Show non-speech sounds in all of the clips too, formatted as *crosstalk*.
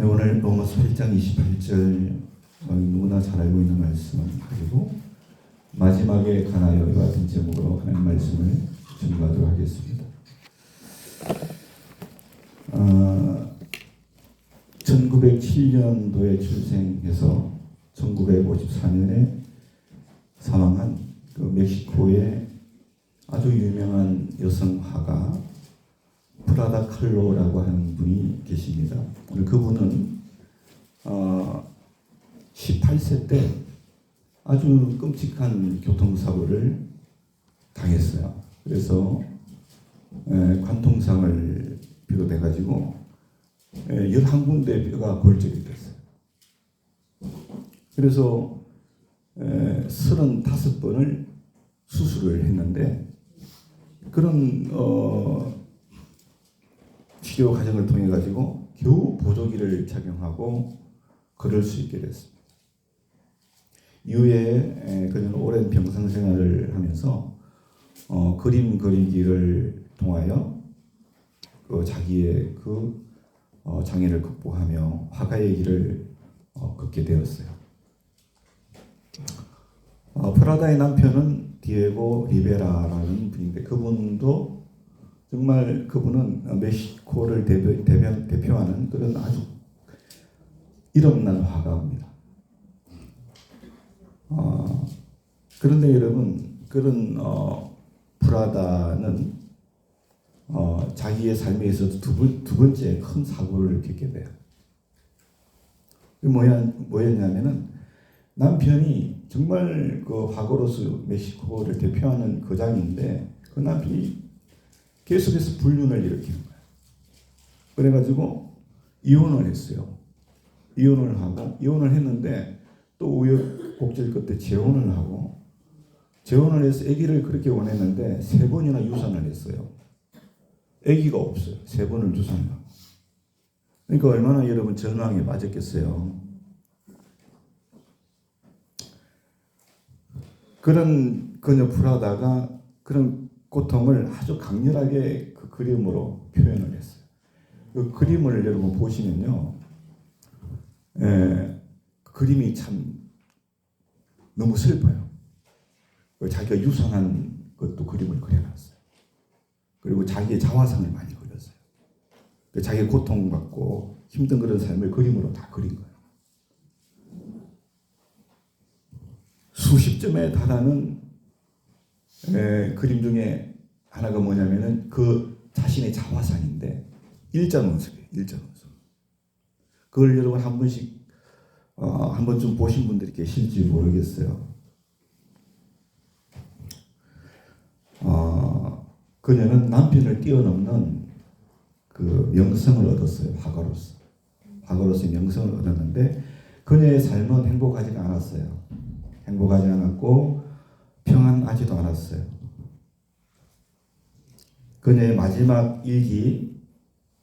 네, 오늘 로마서 8장 28절 어, 누구나 잘 알고 있는 말씀 가지고 마지막에 가나요 같은 제목으로 하나님 말씀을 준비하도록 하겠습니다. 어, 1907년도에 출생해서 1954년에 사망한 그 멕시코의 아주 유명한 여성 화가 프라다 칼로라고 하는 분이 계십니다. 그분은 어, 18세 때 아주 끔찍한 교통사고를 당했어요. 그래서 에, 관통상을 비롯해 가지고 11군데 뼈가 골절이 됐어요. 그래서 에, 35번을 수술을 했는데 그런 어, 치료 과정을 통해 가지고 겨우 보조기를 착용하고 걸을 수 있게 됐습니다. 이후에 그는 오랜 병상 생활을 하면서 어, 그림 그리기를 통하여 그 자기의 그 어, 장애를 극복하며 화가의 길을 어, 걷게 되었어요. 어, 프라다의 남편은 디에고 리베라라는 분인데 그분도 정말 그분은 멕시코를 대표, 대변, 대표하는 그런 아주 이름난 화가입니다. 어, 그런데 여러분 그런 어, 프라다는 어, 자기의 삶에 있어서 두, 번, 두 번째 큰 사고를 겪게 돼요. 그 뭐야, 뭐였냐면은 남편이 정말 그 화가로서 멕시코를 대표하는 거장인데 그 남편이 계속해서 불륜을 일으키는 거예요. 그래가지고 이혼을 했어요. 이혼을 하고 이혼을 했는데 또 우여곡절 끝에 재혼을 하고 재혼을 해서 아기를 그렇게 원했는데 세 번이나 유산을 했어요. 아기가 없어요. 세 번을 유산을 하고. 그러니까 얼마나 여러분 전황에 빠졌겠어요. 그런 그녀 프라다가 그런 고통을 아주 강렬하게 그 그림으로 표현을 했어요. 그 그림을 여러분 보시면요, 에, 그 그림이 참 너무 슬퍼요. 그 자기가 유산한 것도 그림을 그려놨어요. 그리고 자기의 자화상을 많이 그렸어요. 그 자기 고통받고 힘든 그런 삶을 그림으로 다 그린 거예요. 수십 점에 달하는 에, 그림 중에 하나가 뭐냐면은 그 자신의 자화상인데 일자 논술이에요. 일자 논술. 그걸 여러분 한 번씩 어, 한 번쯤 보신 분들이 계실지 모르겠어요. 어, 그녀는 남편을 뛰어넘는 그 명성을 얻었어요. 화가로서. 화가로서의 명성을 얻었는데 그녀의 삶은 행복하지 않았어요. 행복하지 않았고 평안하지도 않았어요. 그녀의 마지막 일기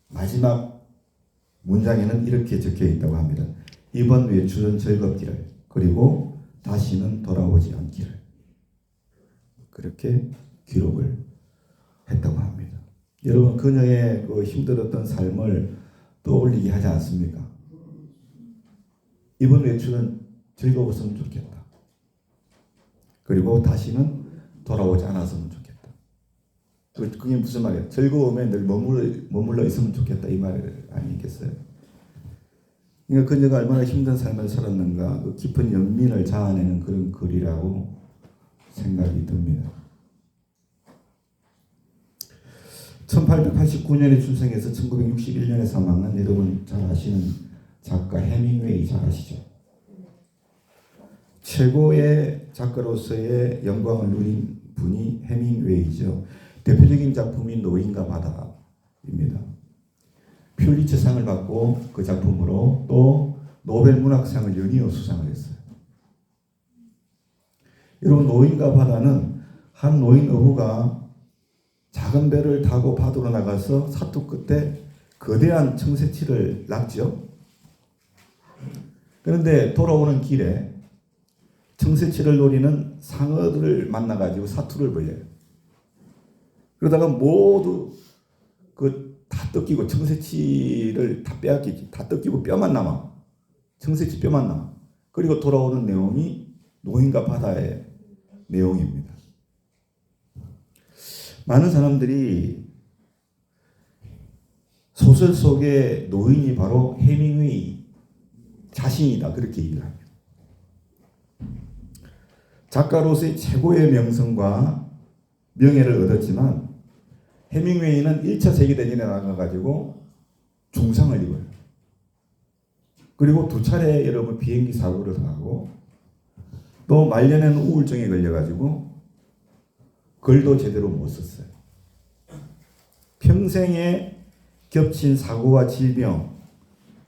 마지막 문장에는 이렇게 적혀 있다고 합니다. 이번 외출은 즐겁기를 그리고 다시는 돌아오지 않기를 그렇게 기록을 했다고 합니다. 여러분 그녀의 그 힘들었던 삶을 떠올리게 하지 않습니까? 이번 외출은 즐거웠으면 좋겠다. 그리고 다시는 돌아오지 않았으면 좋겠다. 그게 무슨 말이야? 즐거움에 늘 머물러, 머물러 있으면 좋겠다 이 말 아니겠어요? 그러니까 그녀가 얼마나 힘든 삶을 살았는가 그 깊은 연민을 자아내는 그런 글이라고 생각이 듭니다. 1889년에 출생해서 1961년에 사망한 여러분 잘 아시는 작가 해밍웨이 잘 아시죠? 최고의 작가로서의 영광을 누린 분이 해밍웨이죠. 대표적인 작품이 노인과 바다입니다. 퓰리처상을 받고 그 작품으로 또 노벨 문학상을 연이어 수상을 했어요. 여러분 노인과 바다는 한 노인 어부가 작은 배를 타고 바다로 나가서 사투 끝에 거대한 청새치를 낚죠. 그런데 돌아오는 길에 청새치를 노리는 상어들을 만나가지고 사투를 벌여요. 그러다가 모두 그 다 뜯기고 청새치를 다 빼앗기지. 다 뜯기고 뼈만 남아. 청새치 뼈만 남아. 그리고 돌아오는 내용이 노인과 바다의 내용입니다. 많은 사람들이 소설 속의 노인이 바로 해밍웨이 자신이다 그렇게 얘기를 합니다. 작가로서의 최고의 명성과 명예를 얻었지만 해밍웨이는 1차 세계대전에 나가가지고 중상을 입어요. 그리고 두 차례 여러분 비행기 사고를 당하고 또 말년에는 우울증에 걸려가지고 글도 제대로 못 썼어요. 평생에 겹친 사고와 질병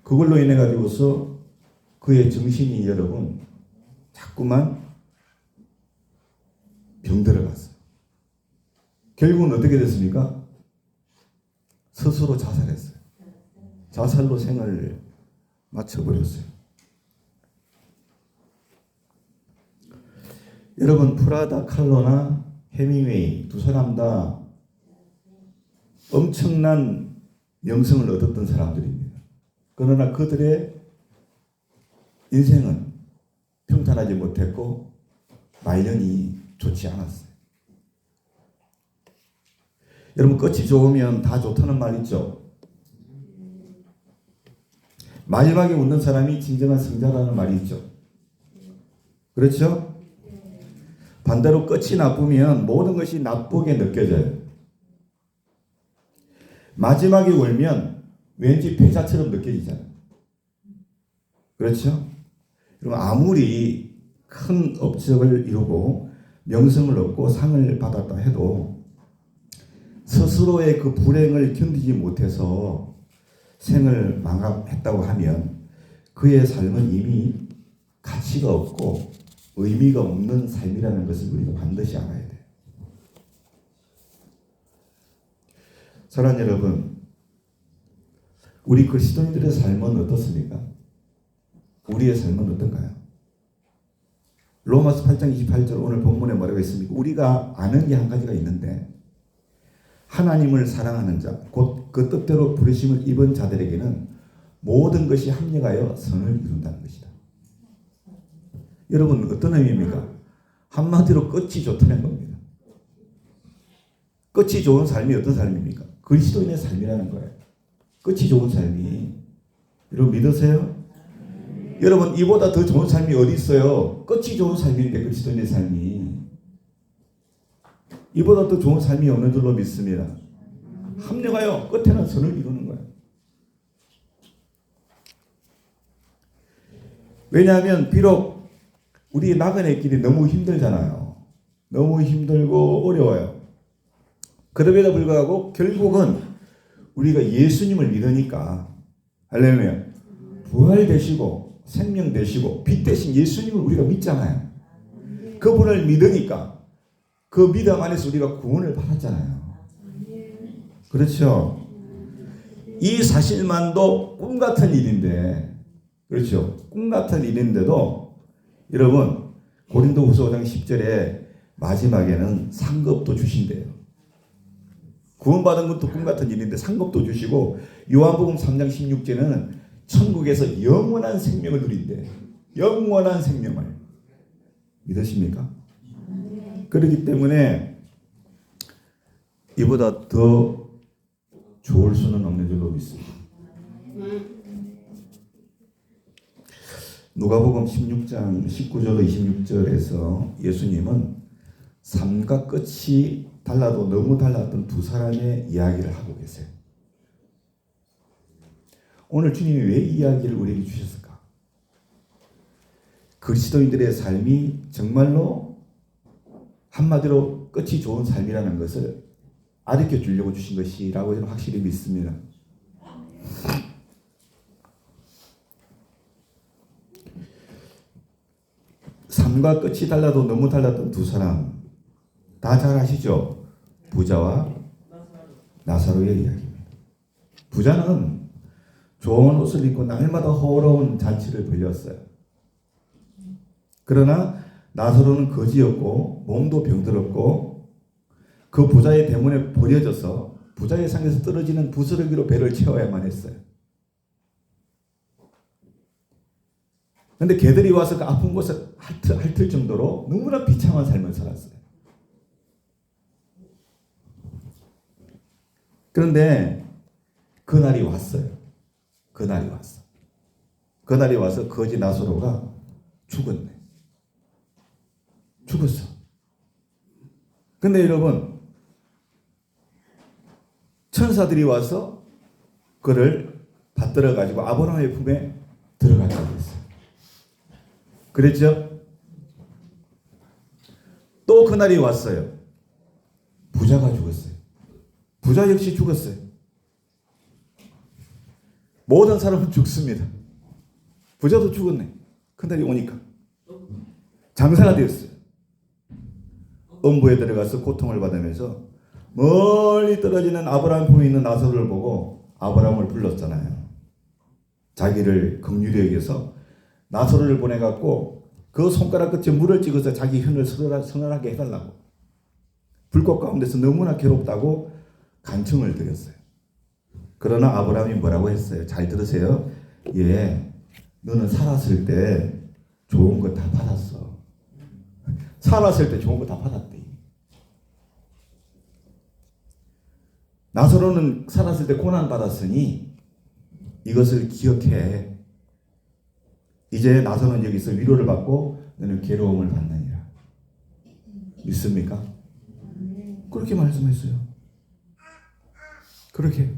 그걸로 인해 가지고서 그의 정신이 여러분 자꾸만 병들어 갔어요. 결국은 어떻게 됐습니까? 스스로 자살했어요. 자살로 생을 마쳐버렸어요. 여러분 프라다 칼로나 해밍웨이 두 사람 다 엄청난 명성을 얻었던 사람들입니다. 그러나 그들의 인생은 평탄하지 못했고 말년이 좋지 않았어요. 여러분 끝이 좋으면 다 좋다는 말 있죠. 마지막에 웃는 사람이 진정한 승자라는 말이 있죠. 그렇죠? 반대로 끝이 나쁘면 모든 것이 나쁘게 느껴져요. 마지막에 울면 왠지 패자처럼 느껴지잖아요. 그렇죠? 여러분 아무리 큰 업적을 이루고 명성을 얻고 상을 받았다 해도 스스로의 그 불행을 견디지 못해서 생을 마감했다고 하면 그의 삶은 이미 가치가 없고 의미가 없는 삶이라는 것을 우리가 반드시 알아야 돼요. 사랑하는 여러분, 우리 그리스도인들의 삶은 어떻습니까? 우리의 삶은 어떤가요? 로마서 8장 28절 오늘 본문에 뭐라고 했습니까? 우리가 아는 게 한 가지가 있는데 하나님을 사랑하는 자, 곧 그 뜻대로 부르심을 입은 자들에게는 모든 것이 합력하여 선을 이룬다는 것이다. 여러분 어떤 의미입니까? 한마디로 끝이 좋다는 겁니다. 끝이 좋은 삶이 어떤 삶입니까? 그리스도인의 삶이라는 거예요. 끝이 좋은 삶이 여러분 믿으세요? 여러분 이보다 더 좋은 삶이 어디 있어요? 끝이 좋은 삶인데 그리스도인의 삶이 이보다 더 좋은 삶이 없는 줄로 믿습니다. 합력하여 끝에는 선을 이루는 거예요. 왜냐하면 비록 우리 나그네 길이 너무 힘들잖아요. 너무 힘들고 어려워요. 그럼에도 불구하고 결국은 우리가 예수님을 믿으니까 할렐루야 부활 되시고 생명 되시고 빛 대신 예수님을 우리가 믿잖아요. 그분을 믿으니까 그 믿음 안에서 우리가 구원을 받았잖아요. 그렇죠. 이 사실만도 꿈 같은 일인데, 그렇죠. 꿈 같은 일인데도 여러분 고린도 후서 5장 10절에 마지막에는 상급도 주신대요. 구원받은 것도 꿈 같은 일인데 상급도 주시고 요한복음 3장 16절에는 천국에서 영원한 생명을 누린대. 영원한 생명을 믿으십니까? 그렇기 때문에 이보다 더 좋을 수는 없는 줄로 믿습니다. 누가복음 16장 19절로 26절에서 예수님은 삶과 끝이 달라도 너무 달랐던 두 사람의 이야기를 하고 계세요. 오늘 주님이 왜이 이야기를 우리에게 주셨을까? 그리스도인들의 삶이 정말로 한마디로 끝이 좋은 삶이라는 것을 가르쳐 주려고 주신 것이라고 저는 확실히 믿습니다. 삶과 끝이 달라도 너무 달랐던 두 사람 다 잘 아시죠? 부자와 나사로의 이야기입니다. 부자는 좋은 옷을 입고 날마다 호로운 잔치를 벌였어요. 그러나 나사로는 거지였고 몸도 병들었고 그 부자의 대문에 버려져서 부자의 상에서 떨어지는 부스러기로 배를 채워야만 했어요. 근데 개들이 와서 그 아픈 곳을 핥을, 핥을 정도로 너무나 비참한 삶을 살았어요. 그런데 그날이 왔어요. 그날이 왔어. 그날이 와서 거지 나소로가 죽었네. 죽었어. 근데 여러분, 천사들이 와서 그를 받들어 가지고 아브라함의 품에 들어갔다고 했어요. 그랬죠? 또 그날이 왔어요. 부자가 죽었어요. 부자 역시 죽었어요. 모든 사람은 죽습니다. 부자도 죽었네. 그날이 오니까. 장사가 되었어요. 음부에 들어가서 고통을 받으면서 멀리 떨어지는 아브라함 품에 있는 나사로를 보고 아브라함을 불렀잖아요. 자기를 긍휼히 여겨서 나사로를 보내갖고 그 손가락 끝에 물을 찍어서 자기 혀를 서늘하게 해달라고 불꽃 가운데서 너무나 괴롭다고 간청을 드렸어요. 그러나 아브라함이 뭐라고 했어요? 잘 들으세요. 예, 너는 살았을 때 좋은 거 다 받았어. 살았을 때 좋은 거 다 받았대. 나사로는 살았을 때 고난 받았으니 이것을 기억해. 이제 나사로는 여기서 위로를 받고 너는 괴로움을 받느니라. 믿습니까? 그렇게 말씀했어요. 그렇게.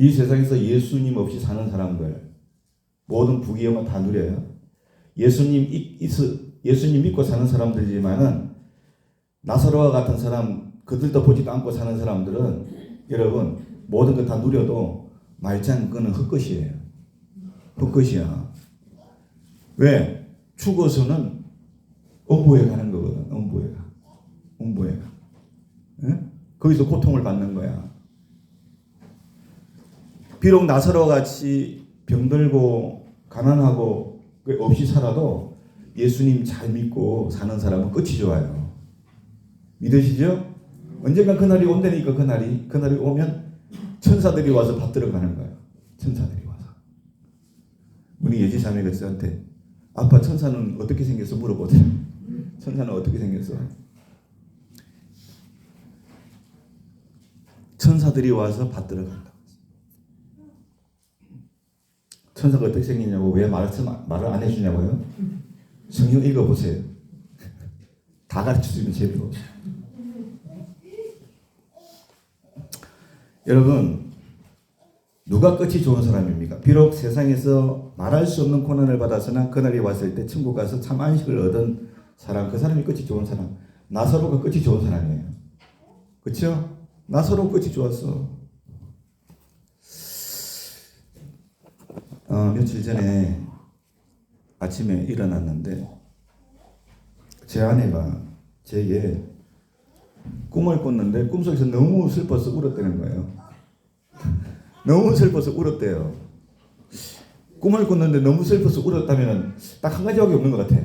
이 세상에서 예수님 없이 사는 사람들 모든 부귀영화 다 누려요. 예수님 예수님 믿고 사는 사람들이지만은 나사로와 같은 사람 그들도 보지도 않고 사는 사람들은 여러분 모든 것다 누려도 말짱 그는 헛것이에요. 헛것이야. 왜? 죽어서는 음부에 가는 거거든. 음부에 가. 음부에 가. 응? 거기서 고통을 받는 거야. 비록 나사로 같이 병들고 가난하고 없이 살아도 예수님 잘 믿고 사는 사람은 끝이 좋아요. 믿으시죠? 언젠가 그날이 온다니까 그날이 그날이 오면 천사들이 와서 받들어 가는 거예요. 천사들이 와서. 우리 예지자매가 저한테 아빠 천사는 어떻게 생겼어 물어보더라. 천사는 어떻게 생겼어? 천사들이 와서 받들어 간다. 천사가 어떻게 생기냐고 왜 말을, 말을 안 해주냐고요? 성경 읽어보세요. 다 가르쳐주면 제대로. 여러분, 누가 끝이 좋은 사람입니까? 비록 세상에서 말할 수 없는 고난을 받아서나 그날이 왔을 때 천국 가서 참 안식을 얻은 사람, 그 사람이 끝이 좋은 사람. 나사로가 끝이 좋은 사람이에요. 그렇죠? 나사로 끝이 좋았어. 어, 며칠 전에 아침에 일어났는데 제 아내가 제게 꿈을 꿨는데 꿈속에서 너무 슬퍼서 울었다는 거예요. *laughs* 너무 슬퍼서 울었대요. 꿈을 꿨는데 너무 슬퍼서 울었다면 딱 한 가지밖에 없는 것 같아.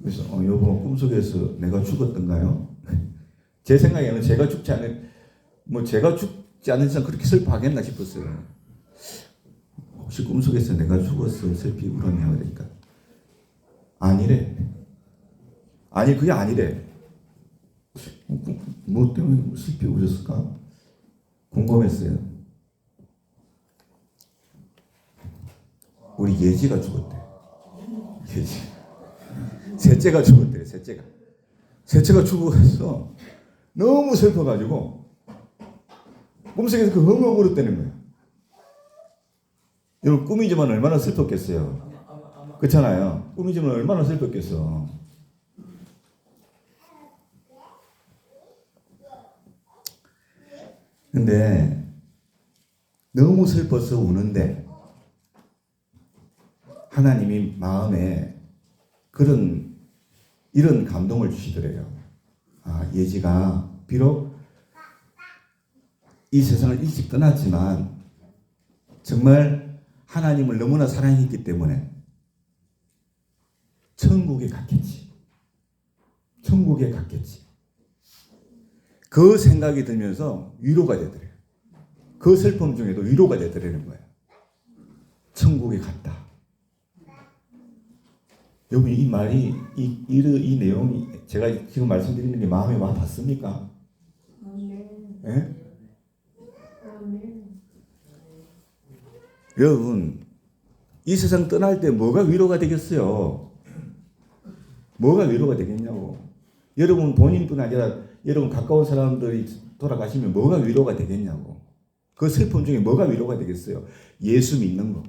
그래서 어, 여보 꿈속에서 내가 죽었던가요? *laughs* 제 생각에는 제가 죽지 않은 뭐 제가 죽지 않은 이상 그렇게 슬퍼하겠나 싶었어요. 혹시 꿈속에서 내가 죽었어 슬피 울었냐 그러니까 아니래. 아니 그게 아니래. 뭐 때문에 슬피 울었을까? 궁금했어요. 우리 예지가 죽었대. 예지. 셋째가 죽었대. 셋째가. 셋째가 죽어서 너무 슬퍼가지고 꿈속에서 그 울었다는 거예요. 여러분 꿈이지만 얼마나 슬펐겠어요. 그렇잖아요. 꿈이지만 얼마나 슬펐겠어. 근데 너무 슬퍼서 우는데 하나님이 마음에 그런 이런 감동을 주시더래요. 아, 예지가 비록 이 세상을 일찍 떠났지만 정말 하나님을 너무나 사랑했기 때문에 천국에 갔겠지. 천국에 갔겠지. 그 생각이 들면서 위로가 되더래요. 그 슬픔 중에도 위로가 되더라는 거예요. 천국에 갔다. 여러분 이 말이 이, 이, 이 내용이 제가 지금 말씀드리는 게 마음에 와 닿습니까? 아멘. 예? 아멘. 여러분 이 세상 떠날 때 뭐가 위로가 되겠어요? 뭐가 위로가 되겠냐고. 여러분 본인뿐 아니라 여러분 가까운 사람들이 돌아가시면 뭐가 위로가 되겠냐고. 그 슬픔 중에 뭐가 위로가 되겠어요? 예수 믿는 거.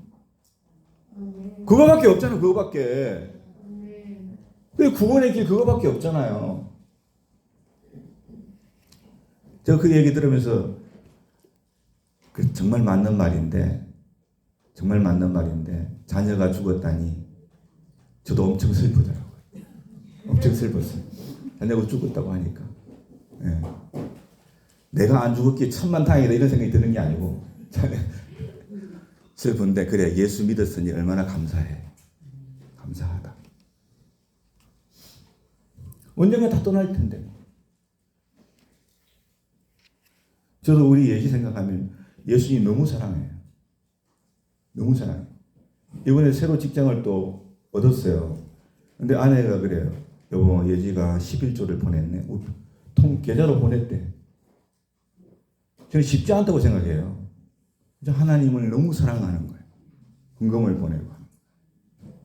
그거밖에 없잖아. 그거밖에. 그 구원의 길 그거밖에 없잖아요. 저그 얘기 들으면서 그 정말 맞는 말인데 정말 맞는 말인데 자녀가 죽었다니 저도 엄청 슬프더라고요. 엄청 슬펐어요. 자녀가 죽었다고 하니까. 예. 내가 안 죽었기에 천만 다행이다 이런 생각이 드는 게 아니고 *laughs* 슬픈데 그래 예수 믿었으니 얼마나 감사해. 감사하다. 언젠가 다 떠날 텐데. 저도 우리 예시 생각하면 예수님 너무 사랑해요. 너무 사랑해요. 이번에 새로 직장을 또 얻었어요. 근데 아내가 그래요. 여보, 예지가 11조를 보냈네. 우- 통 계좌로 보냈대. 저는 쉽지 않다고 생각해요. 하나님을 너무 사랑하는 거예요. 헌금을 보내고.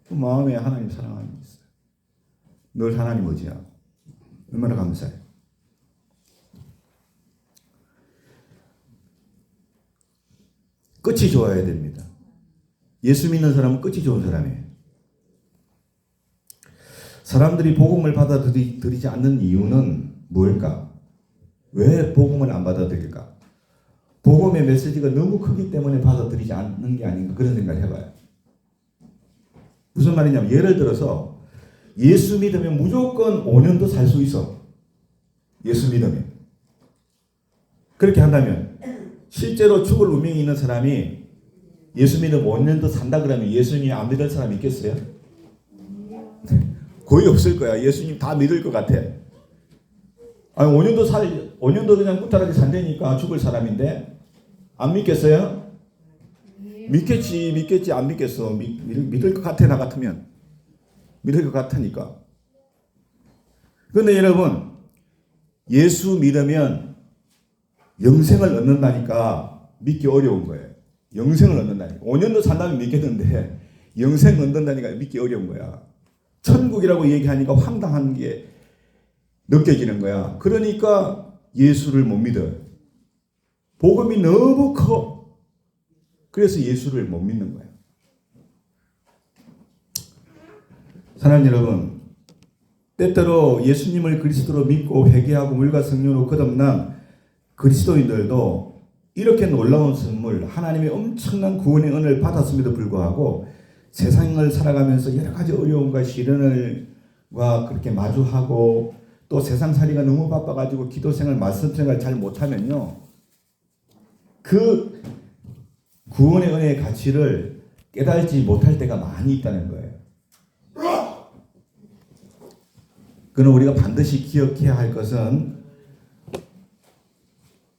그 마음에 하나님 사랑하는 게 있어요. 늘 하나님 의지하고. 얼마나 감사해요. 끝이 좋아야 됩니다. 예수 믿는 사람은 끝이 좋은 사람이에요. 사람들이 복음을 받아들이지 않는 이유는 뭘까? 왜 복음을 안 받아들일까? 복음의 메시지가 너무 크기 때문에 받아들이지 않는 게 아닌가 그런 생각을 해봐요. 무슨 말이냐면 예를 들어서 예수 믿으면 무조건 5년도 살 수 있어. 예수 믿으면. 그렇게 한다면 실제로 죽을 운명이 있는 사람이 예수 믿으면 5년도 산다 그러면 예수님 안 믿을 사람 있겠어요? 거의 없을 거야. 예수님 다 믿을 것 같아. 아니 5년도 살 5년도 그냥 꾸준하게 산다니까 죽을 사람인데 안 믿겠어요? 믿겠지, 믿겠지, 안 믿겠어. 믿, 믿, 믿을 것 같아, 나 같으면. 믿을 것 같으니까. 그런데 여러분, 예수 믿으면 영생을 얻는다니까 믿기 어려운 거예요. 영생을 얻는다니까. 5년도 산다면 믿겠는데, 영생 얻는다니까 믿기 어려운 거야. 천국이라고 얘기하니까 황당한 게 느껴지는 거야. 그러니까 예수를 못 믿어요. 복음이 너무 커. 그래서 예수를 못 믿는 거예요. 사랑하는 여러분, 때때로 예수님을 그리스도로 믿고 회개하고 물과 성령으로 거듭난 그리스도인들도 이렇게 놀라운 선물, 하나님의 엄청난 구원의 은혜를 받았음에도 불구하고 세상을 살아가면서 여러 가지 어려움과 시련을과 그렇게 마주하고 또 세상 살이가 너무 바빠가지고 기도생활, 말씀생활 잘 못하면요. 그 구원의 은혜의 가치를 깨달지 못할 때가 많이 있다는 거예요. 그는 우리가 반드시 기억해야 할 것은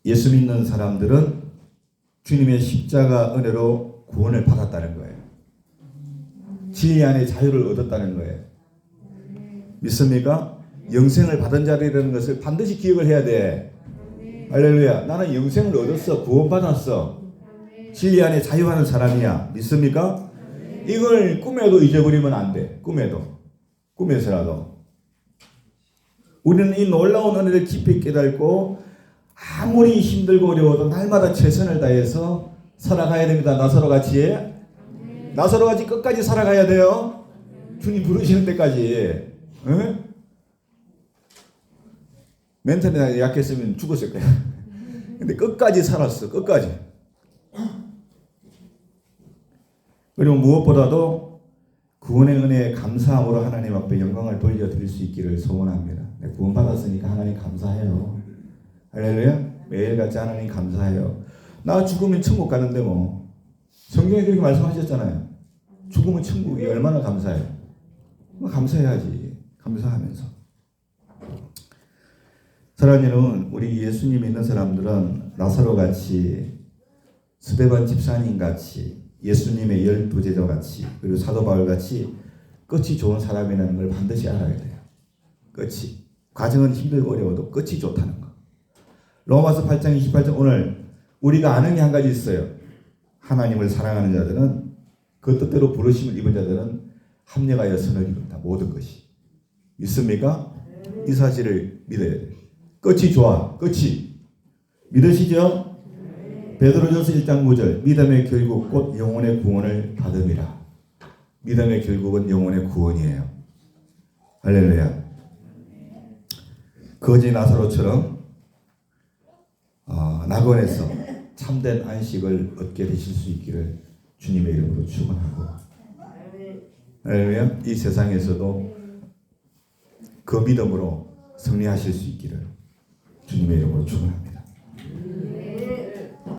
예수 믿는 사람들은 주님의 십자가 은혜로 구원을 받았다는 거예요. 진리 안에 자유를 얻었다는 거예요. 믿습니까? 영생을 받은 자리라는 것을 반드시 기억을 해야 돼. 할렐루야. 나는 영생을 얻었어. 구원받았어. 진리 안에 자유하는 사람이야. 믿습니까? 이걸 꿈에도 잊어버리면 안 돼. 꿈에도. 꿈에서라도. 우리는 이 놀라운 은혜를 깊이 깨닫고 아무리 힘들고 어려워도 날마다 최선을 다해서 살아가야 됩니다. 나서로 같이. 나서로 같이 끝까지 살아가야 돼요. 주님 부르시는 때까지. 응? 멘탈이 약했으면 죽었을 거야. 근데 끝까지 살았어. 끝까지. 그리고 무엇보다도 구원의 은혜에 감사함으로 하나님 앞에 영광을 돌려드릴 수 있기를 소원합니다. 네, 구원받았으니까 하나님 감사해요. 할렐루야. 매일같이 하나님 감사해요. 나 죽으면 천국 가는데 뭐. 성경에 그렇게 말씀하셨잖아요. 죽으면 천국이 얼마나 감사해요. 감사해야지. 감사하면서. 사랑하는 우리 예수님 믿는 사람들은 나사로 같이 스데반 집사님 같이 예수님의 열두 제자 같이 그리고 사도 바울 같이 끝이 좋은 사람이라는 걸 반드시 알아야 돼요. 끝이 과정은 힘들고 어려워도 끝이 좋다는 거. 로마서 8장 28절 오늘 우리가 아는 게 한 가지 있어요. 하나님을 사랑하는 자들은 그 뜻대로 부르심을 입은 자들은 합력하여 선을 이룬다. 모든 것이 믿습니까? 이 사실을 믿어야 돼요. 끝이 좋아. 끝이 믿으시죠? 베드로전서 1장 9절 믿음의 결국 곧 영혼의 구원을 받음이라. 믿음의 결국은 영혼의 구원이에요. 할렐루야. 거지 나사로처럼 어, 낙원에서 참된 안식을 얻게 되실 수 있기를 주님의 이름으로 축원하고 할렐루야. 이 세상에서도 그 믿음으로 승리하실 수 있기를 주님의 이름으로 축원합니다.